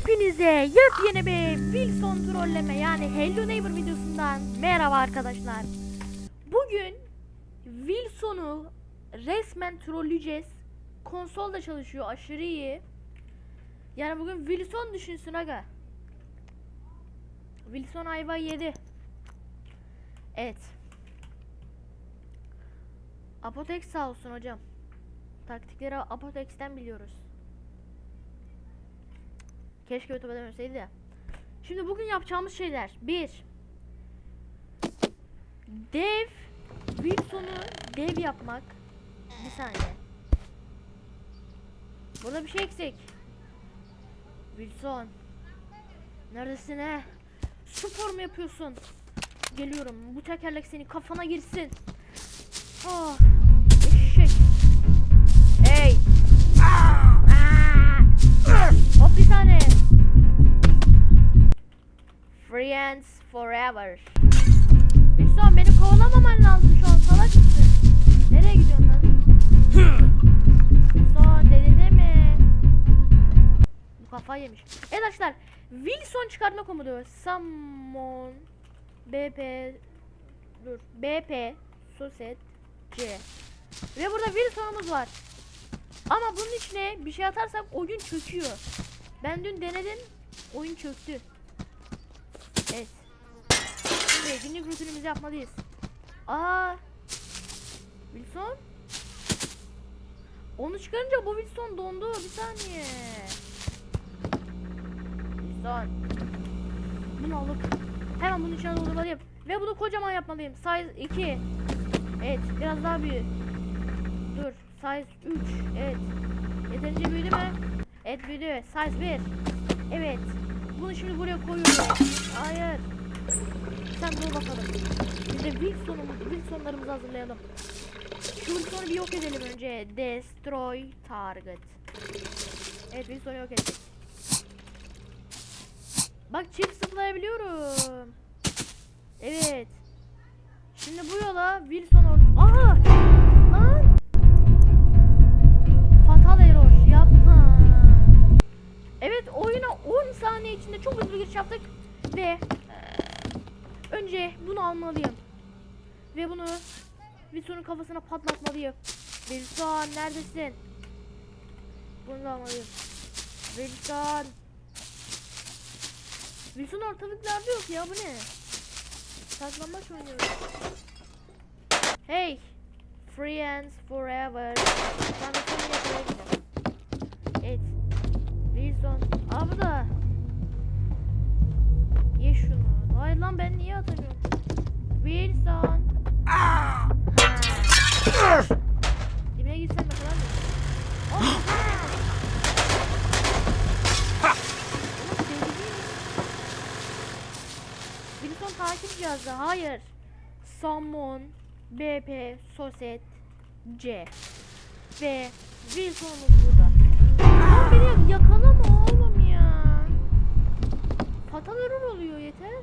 Hepinize yepyeni bir Wilson trolleme yani Hello Neighbor videosundan merhaba arkadaşlar. Bugün Wilson'u resmen trolleyeceğiz. Konsol da çalışıyor aşırı iyi. Yani bugün Wilson düşünsün aga. Wilson ayva yedi. Evet. Apotex sağ olsun hocam. Taktikleri Apotex'ten biliyoruz. Keşke YouTube'a demeseydi de. Şimdi bugün yapacağımız şeyler. Bir. Dev Wilson'u dev yapmak. Bir saniye. Burada bir şey eksik. Wilson. Neredesin he? Spor mu yapıyorsun? Geliyorum. Bu tekerlek senin kafana girsin. Ah. Bir tane. Friends forever. Wilson beni kovalamaman lazım şu an salak mısın? Nereye gidiyorsun lan? Mi? Bu kafayı yemiş. Evet arkadaşlar Wilson çıkartma komodu. Summon BP dur BP Soset C. Ve burada Wilson'umuz var. Ama bunun içine bir şey atarsak oyun çöküyor. Ben dün denedim. Oyun çöktü. Evet. Şimdi günlük rutinimizi yapmalıyız. Aa. Wilson. Onu çıkarınca bu Wilson dondu. Bir saniye. Wilson. Bunu alıp hemen bunun içine doldurmalıyım. Ve bunu kocaman yapmalıyım. Size 2. Evet. Biraz daha büyük. Dur. Size 3. Evet. Yeterince büyüdü mü? Evet büyüdü. Size 1. Evet. Bunu şimdi buraya koyuyorum. Hayır. Sen dur bakalım. Biz de Wilson'umuz, Wilson'larımızı hazırlayalım. Wilson'u bir yok edelim önce. Destroy target. Evet Wilson'u yok ettik. Bak çift zıplayabiliyorum. Evet. Şimdi bu yola Wilson or... Aha! Yaptık ve eee, önce bunu almalıyım. Ve bunu Wilson'un kafasına patlatmalıyım. Wilson neredesin? Bunu da almalıyım. Wilson. Wilson ortalıklarda yok ya bu ne? Saklanmaç oynuyoruz. Hey! Friends forever. Ben seni. Evet. Wilson. Aa bu da. Hayır lan ben niye atamıyorum? Wilson. Dibine gitsen ne kadar? Wilson takip cihazı. Hayır. Summon BP Soset C ve Wilson'umuz burada. Lan beni yakalama oğlum ya. Fatal error oluyor yeter.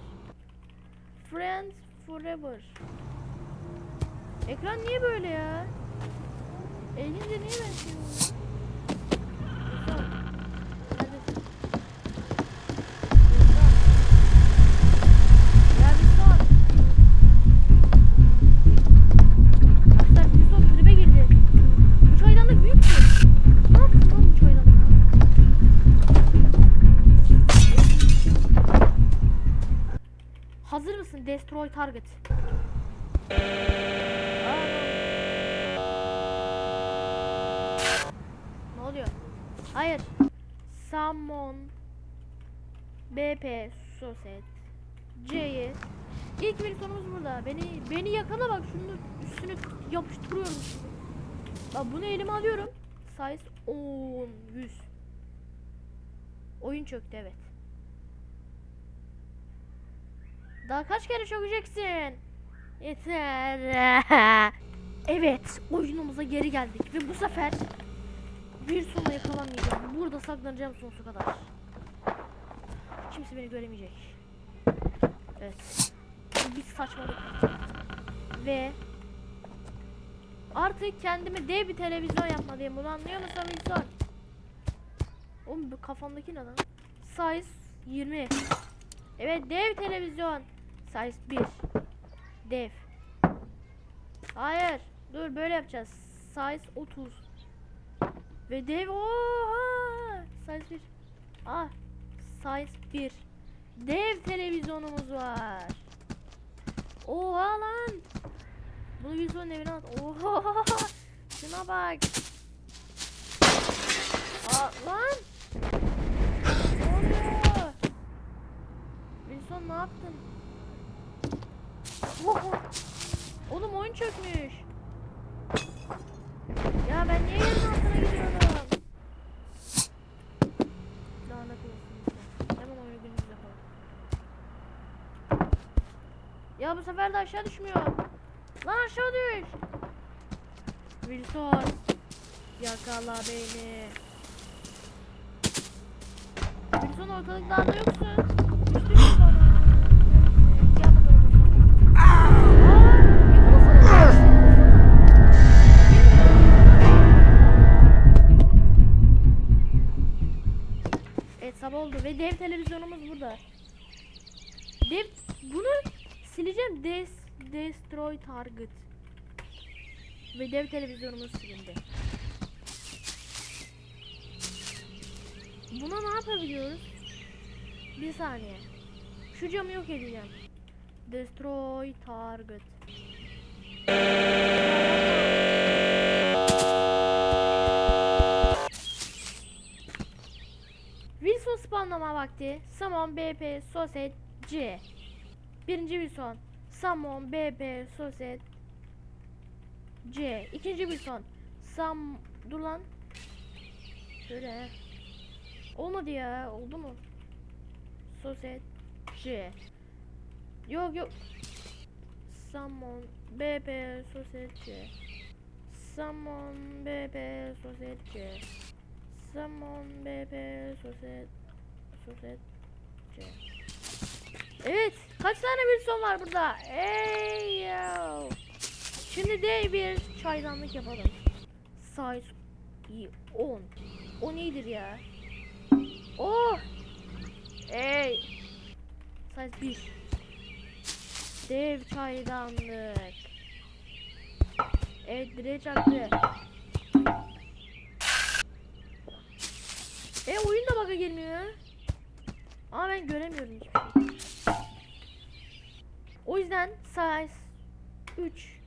Friends forever. Ekran niye böyle ya? Elince niye ben şey Destroy target. Ne oluyor? Hayır. Summon BP Soset C'yi İlk bir sonumuz burada. Beni beni yakala bak şunu üstüne yapıştırıyorum şimdi. Bak bunu elime alıyorum. Size 10 100. Oyun çöktü evet. Daha kaç kere çökeceksin? Yeter. evet, oyunumuza geri geldik ve bu sefer bir sona yakalamayacağım. Burada saklanacağım sonsuza kadar. Kimse beni göremeyecek. Evet. Bir saçmalık. Ve artık kendime dev bir televizyon yapmalıyım. Bunu anlıyor musun Wilson? Oğlum bu kafamdaki ne lan? size 20. Evet dev televizyon. Size 1. Dev. Hayır. Dur böyle yapacağız. Size 30. Ve dev oha. Size 1. Ah. Size 1. Dev televizyonumuz var. Oha lan. Bunu bir son evine at. Oha. Şuna bak. Aa, lan. Ne oluyor? Wilson ne yaptın? Oha. Oğlum oyun çökmüş. Ya ben niye yerin altına gidiyorum? Lanet olsun işte. Hemen oyunu gündüz yapalım. Ya bu sefer de aşağı düşmüyor. Lan aşağı düş. Wilson. Yakala beni. Wilson ortalıklarda yoksun. Dev televizyonumuz burada. Dev bunu sileceğim. Des, destroy target. Ve dev televizyonumuz silindi. Buna ne yapabiliyoruz? Bir saniye. Şu camı yok edeceğim. Destroy target. Spawnlama vakti. Summon BP Soset C. Birinci Wilson. Summon BP Soset C. İkinci Wilson. Sam... Dur lan. Şöyle. Olmadı ya. Oldu mu? Soset C. Yok yok. Summon BP Soset C. Summon BP Soset C. Summon BP Soset C. Evet. Kaç tane Wilson var burada? Ey yo. Şimdi de bir çaydanlık yapalım. Size iyi, 10. O nedir ya? Oh! Ey! Size 1. Dev çaydanlık. Evet bire çaktı. E oyun da baka gelmiyor. Ama ben göremiyorum hiçbir şey. O yüzden size 3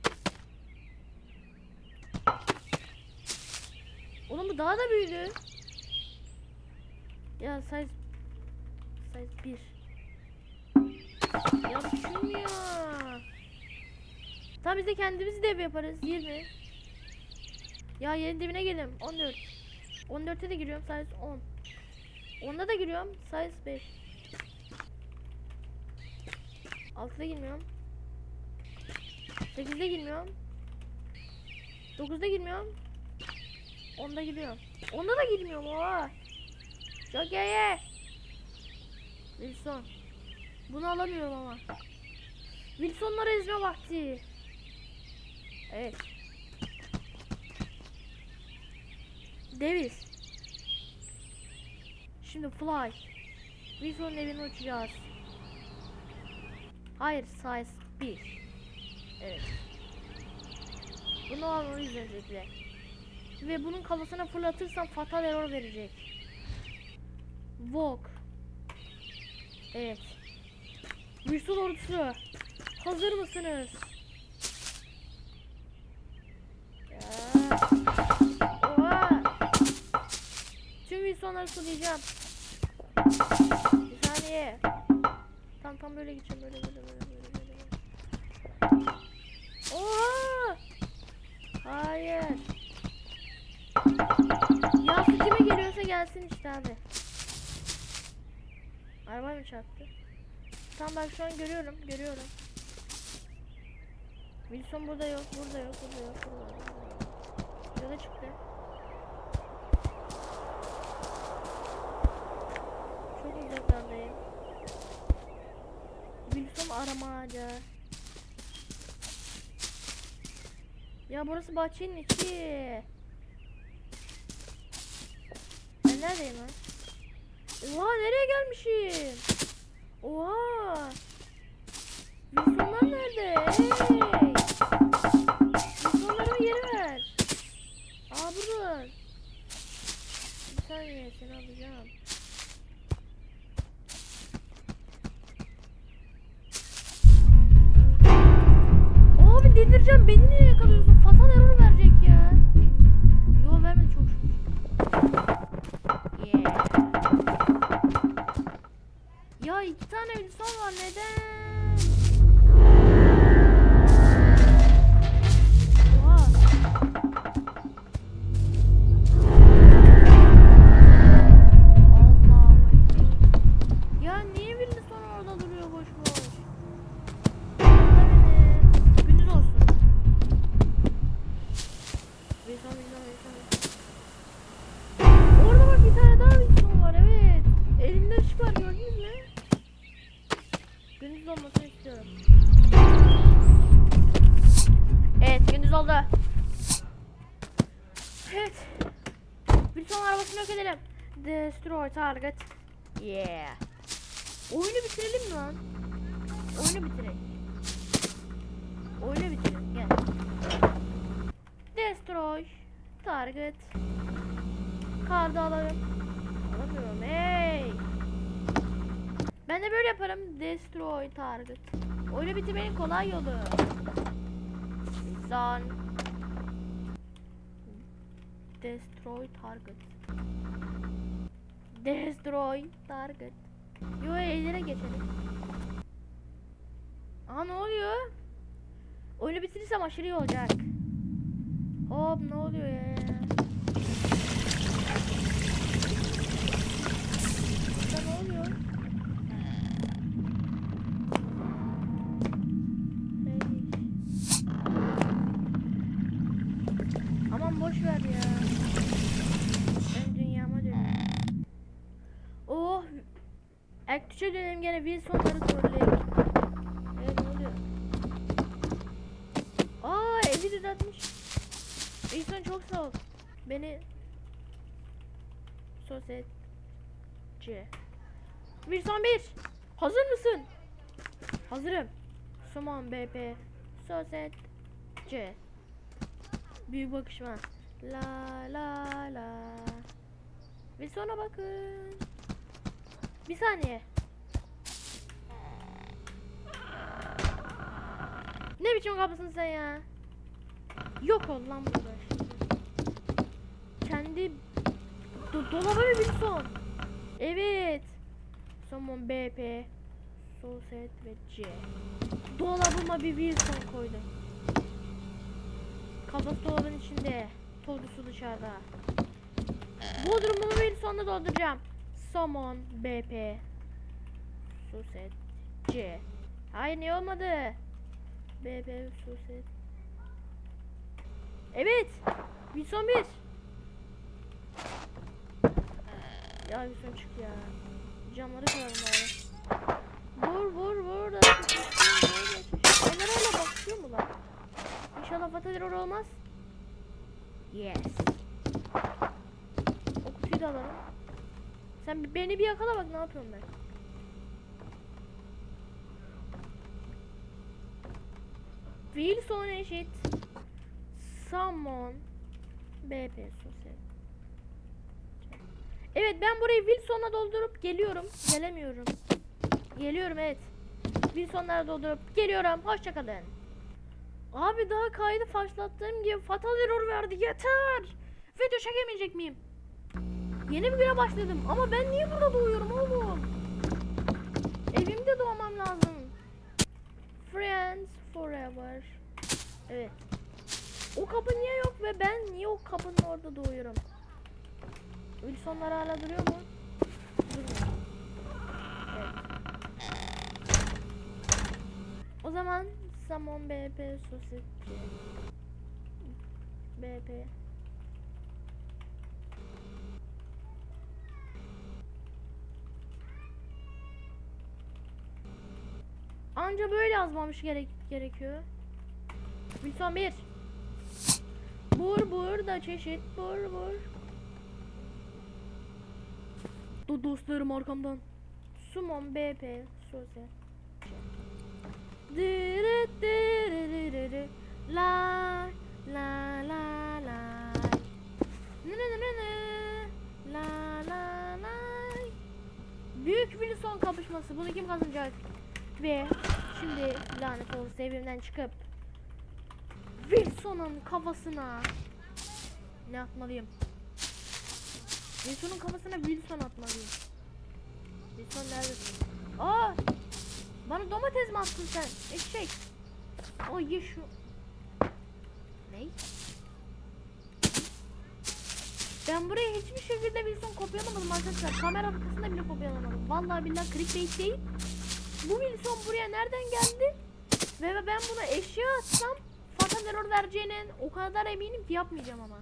Oğlum bu daha da büyüdü. Ya size size 1 Ya küçülmüyor. Tamam biz de kendimiz dev yaparız. 20 Ya yerin dibine gelin. 14 14'e de giriyorum size 10 10'da da giriyorum. Size 5 6'da girmiyorum. 8'de girmiyorum. 9'da girmiyorum. 10'da giriyorum. 10'da da girmiyorum oha Çok iyi Wilson. Bunu alamıyorum ama. Wilson'ları ezme vakti. Evet. Davis Şimdi fly. Wilson'un evine uçacağız. Hayır size 1 Evet. Bunu almalıyız öncelikle Ve bunun kafasına fırlatırsam fatal error verecek. Walk Evet. Wilson ordusu Hazır mısınız? Tüm Wilson'ları sulayacağım. Bir saniye. Tam tam böyle gideceğim böyle böyle böyle böyle böyle. Oha! Hayır. Ya kime geliyorsa gelsin işte abi. Araba mı çarptı? Tamam bak şu an görüyorum, görüyorum. Wilson burada yok, burada yok, burada yok. Burada yok. Yola çıktı. Çok uzaklardayım. Wilson aramaca. Ya burası bahçenin içi. Ben neredeyim lan? Oha nereye gelmişim? Oha. Wilsonlar nerede? Hey. Wilsonlarımı geri ver. Aa burada. Bir saniye seni alacağım. Beni niye yakalıyorsun? Fatal error Destroy target. Yeah. Oyunu bitirelim mi lan? Oyunu bitirelim. Oyunu bitirelim gel. Destroy target. Kardı alalım. Alamıyorum hey. Ben de böyle yaparım. Destroy target. Oyunu bitirmenin kolay yolu. İnsan. Destroy target. Destroy target. Yo ellere geçelim. Aa ne oluyor? Oyunu bitirirsem aşırı iyi olacak. Hop ne oluyor ya? Burada ne oluyor? Hey. Aman boş ver ya. Ben dünyama dönüyorum. Oh. Dönelim gene Wilson'ları trolleyip. Evet ne oluyor? Aa evi düzeltmiş. Wilson çok sağ ol. Beni sosyetçi. Wilson 1. Hazır mısın? Hazırım. Summon BP. Sosyetçi. Büyük bakışma. La la la. Wilson'a bakın. Bir saniye. Ne biçim kapısın sen ya? Yok ol lan burada. Kendi Do dolaba bir Wilson. Evet. Somon BP. Soset ve C. Dolabıma bir Wilson koydum. Kafası dolabın içinde. Tozlu su dışarıda. Bodrumumu Wilson'la dolduracağım. Somon BP. Soset C. Hayır niye olmadı? BP Soset. Evet. Wilson 1. Ya Wilson çık ya. Camları kıralım bari. Vur vur vur. Onlar öyle bakıyor mu lan? İnşallah fatal olmaz. Yes. O kutuyu da alalım. Sen bir- beni bir yakala bak ne yapıyorum ben. Wilson eşit. Summon. BP sosyal. Evet ben burayı Wilson'a doldurup geliyorum. Gelemiyorum. Geliyorum evet. Wilson'lara doldurup geliyorum. Hoşçakalın. Abi daha kaydı başlattığım gibi fatal error verdi. Yeter. Video çekemeyecek miyim? Yeni bir güne başladım ama ben niye burada doğuyorum oğlum? Evimde doğmam lazım. Friends forever. Evet. O kapı niye yok ve ben niye o kapının orada doğuyorum? Wilsonlar hala duruyor mu? Durmuyor. O zaman Samon BP Society BP Anca böyle yazmamış gerek gerekiyor. Wilson 1 Bur burada çeşit bur bur Do dostlarım arkamdan. Sumon BP Soze. Dırı dırı dırı. La la la la. Nı nı nı. La la la. Büyük bir son kapışması. Bunu kim kazanacak? Ve şimdi lanet olsun evimden çıkıp Wilson'un kafasına ne atmalıyım? Wilson'un kafasına Wilson atmalıyım. Wilson neredesin? Aa! Bana domates mi attın sen? Eşek. O ye şu. Ne? Ben buraya hiçbir şekilde Wilson kopyalamadım arkadaşlar. Kamera arkasında bile kopyalamadım. Vallahi billahi clickbait değil. Bu Wilson buraya nereden geldi? Ve ben buna eşya atsam fatal error vereceğinin o kadar eminim ki yapmayacağım ama.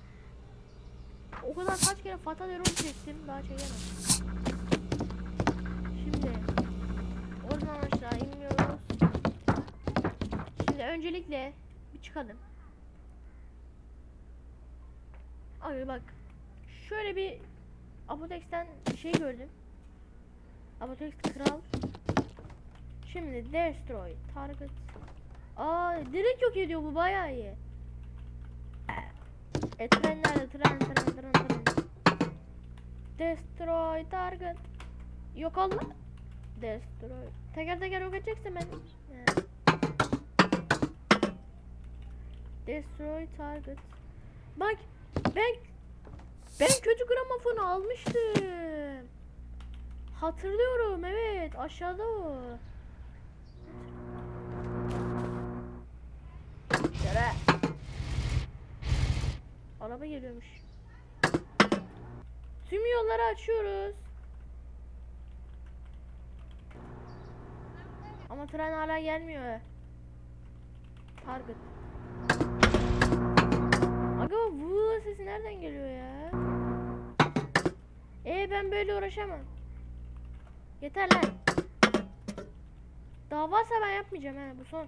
O kadar kaç kere fatal error çektim daha çekemem. Şimdi oradan aşağı inmiyoruz. Şimdi öncelikle bir çıkalım. Abi bak şöyle bir Apotex'ten şey gördüm. Apotex kral. Şimdi destroy target. Aa direkt yok ediyor bu bayağı iyi. E tren nerede? Tren tren tren tren. Destroy target. Yok oldu. Destroy. Teker teker yok edeceksin ben. Destroy target. Bak ben ben kötü gramofonu almıştım. Hatırlıyorum evet aşağıda o. Araba geliyormuş. Tüm yolları açıyoruz. Ama tren hala gelmiyor. Target. Aga bu sesi nereden geliyor ya? Ee ben böyle uğraşamam. Yeter lan. Daha varsa ben yapmayacağım he bu son.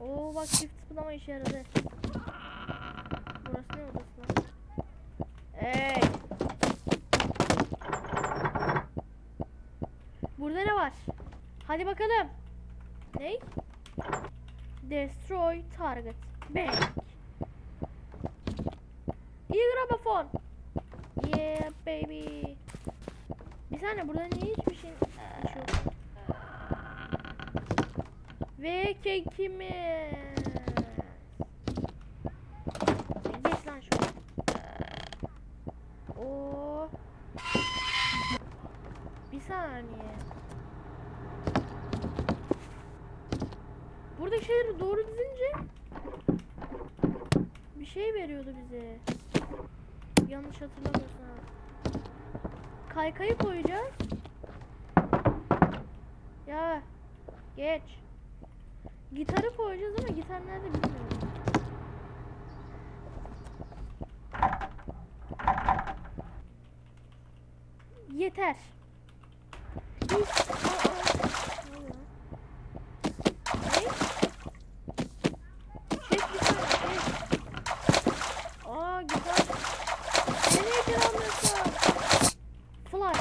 Oo bak çift zıplama işe yaradı. Burası ne odası lan? Ey. Burada ne var? Hadi bakalım. Ne? Destroy target. Bang. İyi gramofon. Yeah baby. Bir saniye burada niye hiçbir şey hiç yok? Ve kekimiz. Geç lan şuraya. Oo. Bir saniye. Burada şeyleri doğru dizince bir şey veriyordu bize. Yanlış hatırlamıyorsam. Kaykayı koyacağız. Ya geç. Gitarı koyacağız ama gitar nerede bilmiyorum. Yeter. Hiç... Aa, aa. Ne oluyor? Ne? Çek gitar, çek. Aa gitar. Nereye kiralıyorsun? Fly.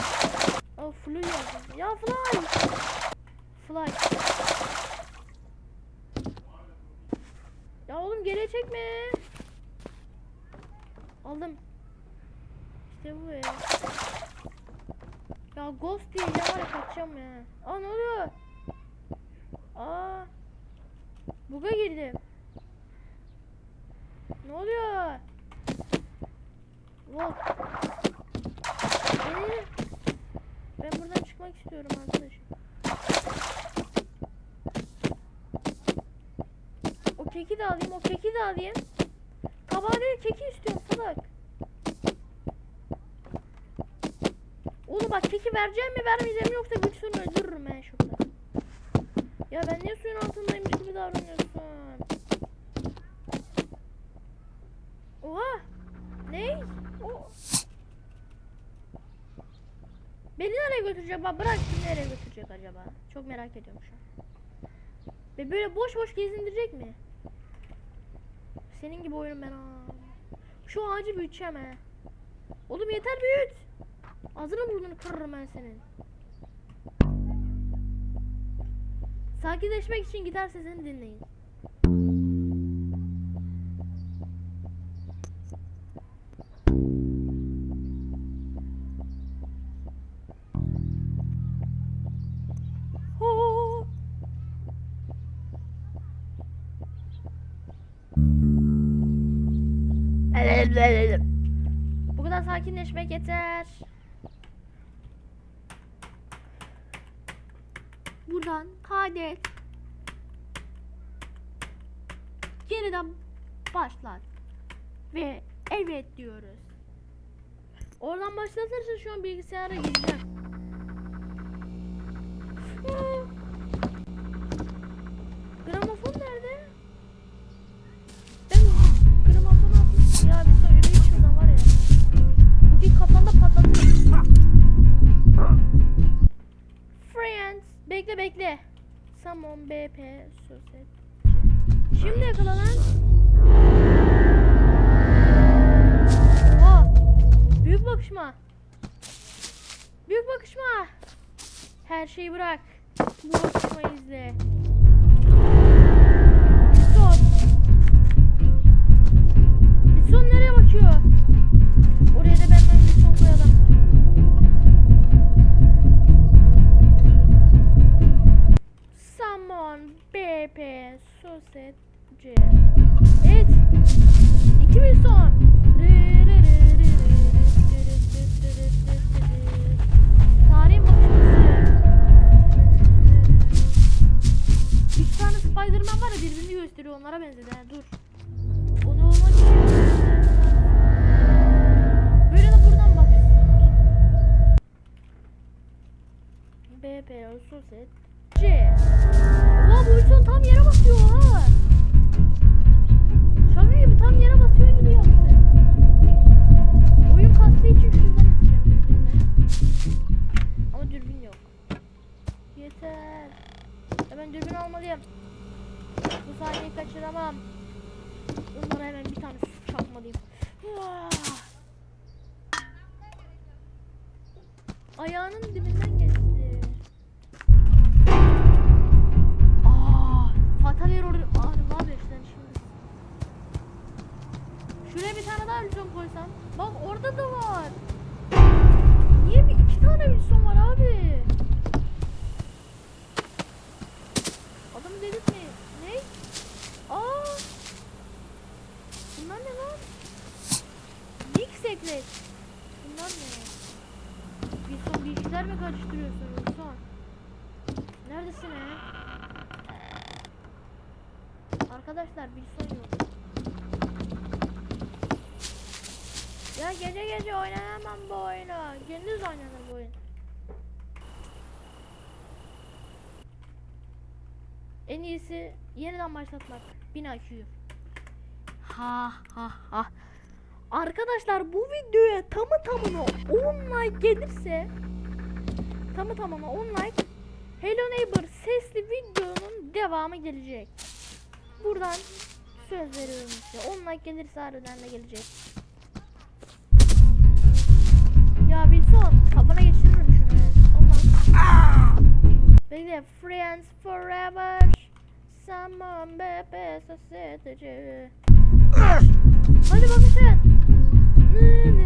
Oh flu yazdım. Ya fly. Fly. Ya oğlum geriye çekme. Aldım. İşte bu ya. Ya ghost diye var kaçacağım ya. Aa ne oluyor? Aa. Buga girdim. Ne oluyor? Wow. Ben buradan çıkmak istiyorum arkadaşım. Keki de alayım, o keki de alayım. Tabağı değil, keki istiyorum salak. Oğlum bak keki vereceğim mi vermeyeceğim mi yoksa güçsünü öldürürüm ben şurada. Ya ben niye suyun altındaymış gibi davranıyorsun? Oha! Ne? O... Beni nereye götürecek? Bak bırak şimdi nereye götürecek acaba? Çok merak ediyorum şu an. Ve böyle boş boş gezindirecek mi? Senin gibi oyun ben ha. Şu ağacı büyüteceğim he. Oğlum yeter büyüt. Ağzını burnunu kırarım ben senin. Sakinleşmek için gitar sesini dinleyin. Bu kadar sakinleşmek yeter. Buradan kaydet. Yeniden başlat. Ve evet diyoruz. Oradan başlatırsa şu an bilgisayara gireceğim. Samon BP Soset. Şimdi yakala lan. Oha. Büyük bakışma. Büyük bakışma. Her şeyi bırak. Bu bakışmayı izle. Son. Son nereye bakıyor? Oraya da ben Samon BP Soset C. Evet. 2000 son. Tarihin bakışması. Üç tane Spiderman var ya birbirini gösteriyor onlara benzedi. ha, dur. Onu olmak için. Böyle de buradan bak. BP Soset C. Üçlü tam yere basıyor ha. İyisi yeniden başlatmak. 1000 IQ. Ha ha ha. Arkadaşlar bu videoya tamı tamına 10 like gelirse tamı tamına 10 like Hello Neighbor sesli videonun devamı gelecek. Buradan söz veriyorum size. 10 like gelirse harbiden de gelecek. Ya Wilson kafana geçiririm şunu. Allah. Bekle. Friends forever. Someone bebe sosyeticı. Hadi bakışın. Nı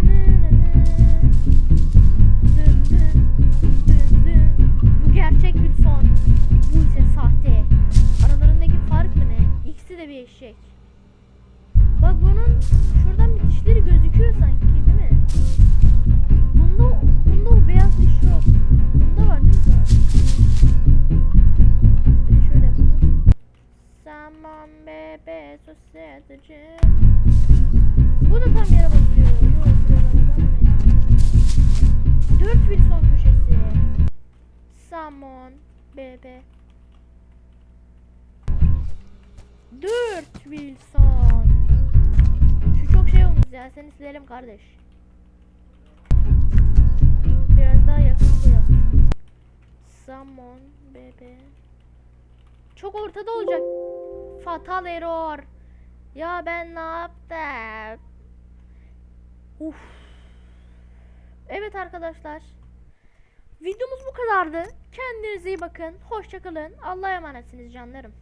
bebe sosyeticı. Bu da tam yere basıyor. Yok adam Dört Wilson köşesi. Samon bebe. Dört Wilson. Şu çok şey olmuş ya. Seni silelim kardeş. Biraz daha yakın koyalım. Samon bebe. Çok ortada olacak. Fatal error. Ya ben ne yaptım? Uf. Evet arkadaşlar. Videomuz bu kadardı. Kendinize iyi bakın. Hoşçakalın. Allah'a emanetsiniz canlarım.